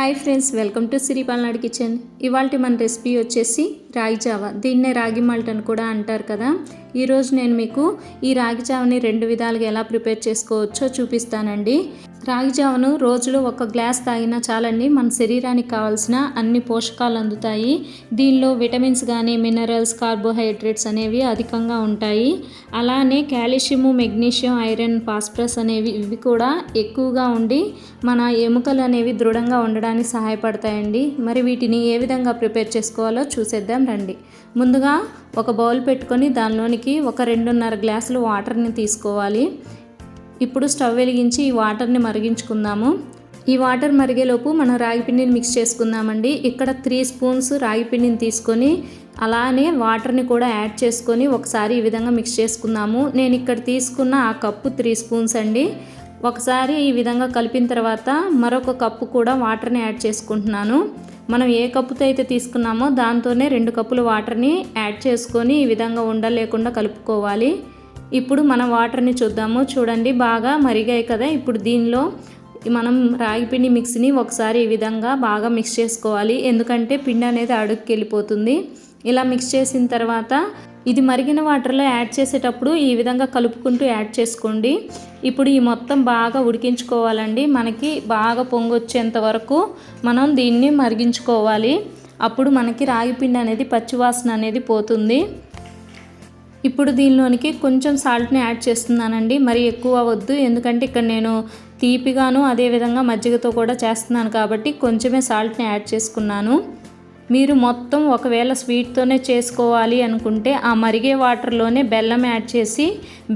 Hi friends welcome to Siri Palnadu kitchen. ఇవాళ మన recipe వచ్చేసి రాగి జావ. దీన్నే రాగి మాల్ట్ అని కూడా అంటారు కదా. ఈరోజు నేను మీకు ఈ రాగి జావని రెండు విధాలుగా ఎలా ప్రిపేర్ చేసుకోవచ్చో చూపిస్తానండి. రాగి జావను రోజులో ఒక గ్లాస్ తాగినా చాలండి. మన శరీరానికి కావాల్సిన అన్ని పోషకాలు అందుతాయి. దీనిలో విటమిన్స్ కానీ మినరల్స్ కార్బోహైడ్రేట్స్ అనేవి అధికంగా ఉంటాయి. అలానే కాల్షియము మెగ్నీషియం ఐరన్ ఫాస్ఫరస్ అనేవి ఇవి కూడా ఎక్కువగా ఉండి మన ఎముకలు అనేవి దృఢంగా ఉండడానికి సహాయపడతాయండి. మరి వీటిని ఏ విధంగా ప్రిపేర్ చేసుకోవాలో చూసేద్దాం రండి. ముందుగా ఒక బౌల్ పెట్టుకొని దానిలోనికి ఒక రెండున్నర గ్లాసులు వాటర్ని తీసుకోవాలి. ఇప్పుడు స్టవ్ వెలిగించి ఈ వాటర్ని మరిగించుకుందాము. ఈ వాటర్ మరిగేలోపు మనం రాగిపిండిని మిక్స్ చేసుకుందామండి. ఇక్కడ త్రీ స్పూన్స్ రాగిపిండిని తీసుకొని అలానే వాటర్ని కూడా యాడ్ చేసుకొని ఒకసారి ఈ విధంగా మిక్స్ చేసుకుందాము. నేను ఇక్కడ తీసుకున్న ఆ కప్పు త్రీ స్పూన్స్ అండి. ఒకసారి ఈ విధంగా కలిపిన తర్వాత మరొక కప్పు కూడా వాటర్ని యాడ్ చేసుకుంటున్నాను. మనం ఏ కప్పుతో అయితే తీసుకున్నామో దాంతోనే రెండు కప్పులు వాటర్ని యాడ్ చేసుకొని ఈ విధంగా ఉండలేకుండా కలుపుకోవాలి. ఇప్పుడు మనం వాటర్ని చూద్దాము. చూడండి బాగా మరిగాయి కదా. ఇప్పుడు దీనిలో మనం రాగి పిండి మిక్స్ని ఒకసారి ఈ విధంగా బాగా మిక్స్ చేసుకోవాలి. ఎందుకంటే పిండి అనేది అడుగుకి వెళ్ళిపోతుంది. ఇలా మిక్స్ చేసిన తర్వాత ఇది మరిగిన వాటర్లో యాడ్ చేసేటప్పుడు ఈ విధంగా కలుపుకుంటూ యాడ్ చేసుకోండి. ఇప్పుడు ఈ మొత్తం బాగా ఉడికించుకోవాలండి. మనకి బాగా పొంగొచ్చేంత వరకు మనం దీన్ని మరిగించుకోవాలి. అప్పుడు మనకి రాగి పిండి అనేది పచ్చివాసన అనేది పోతుంది. ఇప్పుడు దీనిలోనికి కొంచెం సాల్ట్ని యాడ్ చేస్తున్నానండి. మరి ఎక్కువ వద్దు. ఎందుకంటే ఇక్కడ నేను తీపిగాను అదేవిధంగా మజ్జిగతో కూడా చేస్తున్నాను కాబట్టి కొంచెమే సాల్ట్ని యాడ్ చేసుకున్నాను. మీరు మొత్తం ఒకవేళ స్వీట్తోనే చేసుకోవాలి అనుకుంటే ఆ మరిగే వాటర్లోనే బెల్లం యాడ్ చేసి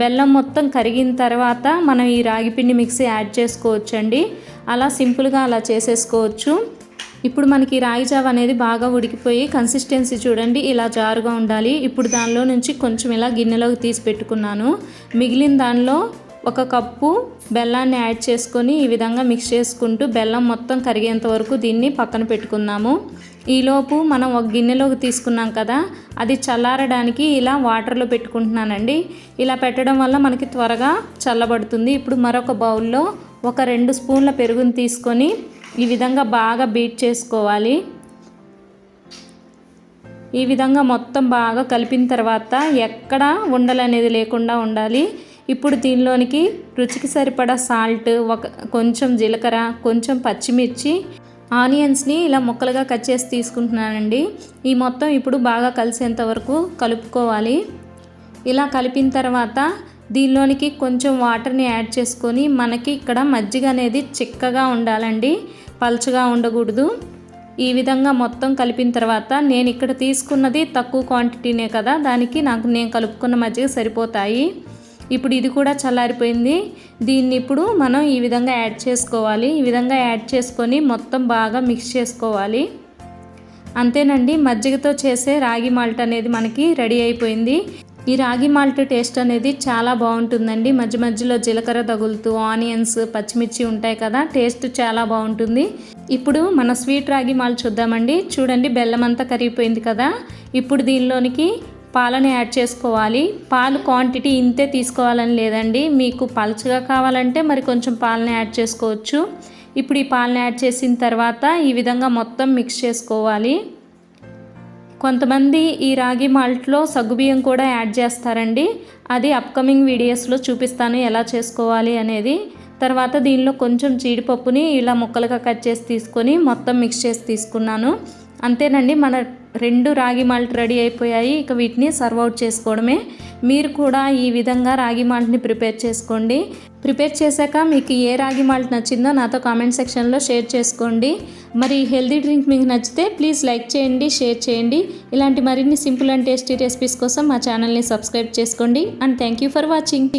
బెల్లం మొత్తం కరిగిన తర్వాత మనం ఈ రాగిపిండి మిక్సీ యాడ్ చేసుకోవచ్చండి. అలా సింపుల్గా అలా చేసేసుకోవచ్చు. ఇప్పుడు మనకి రాగి జావ అనేది బాగా ఉడికిపోయి కన్సిస్టెన్సీ చూడండి ఇలా జారుగా ఉండాలి. ఇప్పుడు దానిలో నుంచి కొంచెం ఇలా గిన్నెలోకి తీసి పెట్టుకున్నాను. మిగిలిన దానిలో ఒక కప్పు బెల్లాన్ని యాడ్ చేసుకొని ఈ విధంగా మిక్స్ చేసుకుంటూ బెల్లం మొత్తం కరిగేంత వరకు దీన్ని పక్కన పెట్టుకుందాము. ఈలోపు మనం ఒక గిన్నెలోకి తీసుకున్నాం కదా అది చల్లారడానికి ఇలా వాటర్లో పెట్టుకుంటున్నానండి. ఇలా పెట్టడం వల్ల మనకి త్వరగా చల్లబడుతుంది. ఇప్పుడు మరొక బౌల్లో ఒక రెండు స్పూన్ల పెరుగుని తీసుకొని ఈ విధంగా బాగా బీట్ చేసుకోవాలి. ఈ విధంగా మొత్తం బాగా కలిపిన తర్వాత ఎక్కడ ఉండలు అనేది లేకుండా ఉండాలి. ఇప్పుడు దీనిలోనికి రుచికి సరిపడా సాల్ట్ ఒక కొంచెం జీలకర్ర కొంచెం పచ్చిమిర్చి ఆనియన్స్ని ఇలా ముక్కలుగా కట్ చేసి తీసుకుంటున్నానండి. ఈ మొత్తం ఇప్పుడు బాగా కలిసేంత వరకు కలుపుకోవాలి. ఇలా కలిపిన తర్వాత దీనిలోనికి కొంచెం వాటర్ని యాడ్ చేసుకొని మనకి ఇక్కడ మజ్జిగ అనేది చిక్కగా ఉండాలండి. పల్చగా ఉండకూడదు. ఈ విధంగా మొత్తం కలిపిన తర్వాత నేను ఇక్కడ తీసుకున్నది తక్కువ క్వాంటిటీనే కదా దానికి నాకు నేను కలుపుకున్న మజ్జిగ సరిపోతాయి. ఇప్పుడు ఇది కూడా చల్లారిపోయింది. దీన్ని ఇప్పుడు మనం ఈ విధంగా యాడ్ చేసుకోవాలి. ఈ విధంగా యాడ్ చేసుకొని మొత్తం బాగా మిక్స్ చేసుకోవాలి. అంతేనండి మజ్జిగతో చేసే రాగి మాల్ట్ అనేది మనకి రెడీ అయిపోయింది. ఈ రాగి మాల్ట్ టేస్ట్ అనేది చాలా బాగుంటుందండి. మధ్య మధ్యలో జీలకర్ర తగులుతూ ఆనియన్స్ పచ్చిమిర్చి ఉంటాయి కదా టేస్ట్ చాలా బాగుంటుంది. ఇప్పుడు మన స్వీట్ రాగి మాల్ట్ చూద్దామండి. చూడండి బెల్లం అంతా కరిగిపోయింది కదా. ఇప్పుడు దీనిలోనికి పాలను యాడ్ చేసుకోవాలి. పాలు క్వాంటిటీ ఇంతే తీసుకోవాలని లేదండి. మీకు పలుచగా కావాలంటే మరి కొంచెం పాలను యాడ్ చేసుకోవచ్చు. ఇప్పుడు ఈ పాలను యాడ్ చేసిన తర్వాత ఈ విధంగా మొత్తం మిక్స్ చేసుకోవాలి. కొంతమంది ఈ రాగి మాల్ట్లో సగ్గుబియ్యం కూడా యాడ్ చేస్తారండి. అది అప్కమింగ్ వీడియోస్లో చూపిస్తాను ఎలా చేసుకోవాలి అనేది. తర్వాత దీనిలో కొంచెం జీడిపప్పుని ఇలా ముక్కలుగా కట్ చేసి తీసుకొని మొత్తం మిక్స్ చేసి తీసుకున్నాను. అంతేనండి మన రెండు రాగి మాల్ట్ రెడీ అయిపోయాయి. ఇక వీటిని సర్వ్ అవుట్ చేసుకోవడమే. మీరు కూడా ఈ విధంగా రాగి మాల్ట్ని ప్రిపేర్ చేసుకోండి. ప్రిపేర్ చేశాక మీకు ఏ రాగి మాల్ట్ నచ్చిందో నాతో కామెంట్ సెక్షన్లో షేర్ చేసుకోండి. మరి హెల్దీ డ్రింక్ మీకు నచ్చితే ప్లీజ్ లైక్ చేయండి షేర్ చేయండి. ఇలాంటి మరిన్ని సింపుల్ అండ్ టేస్టీ రెసిపీస్ కోసం మా ఛానల్ని సబ్స్క్రైబ్ చేసుకోండి. And thank you for watching.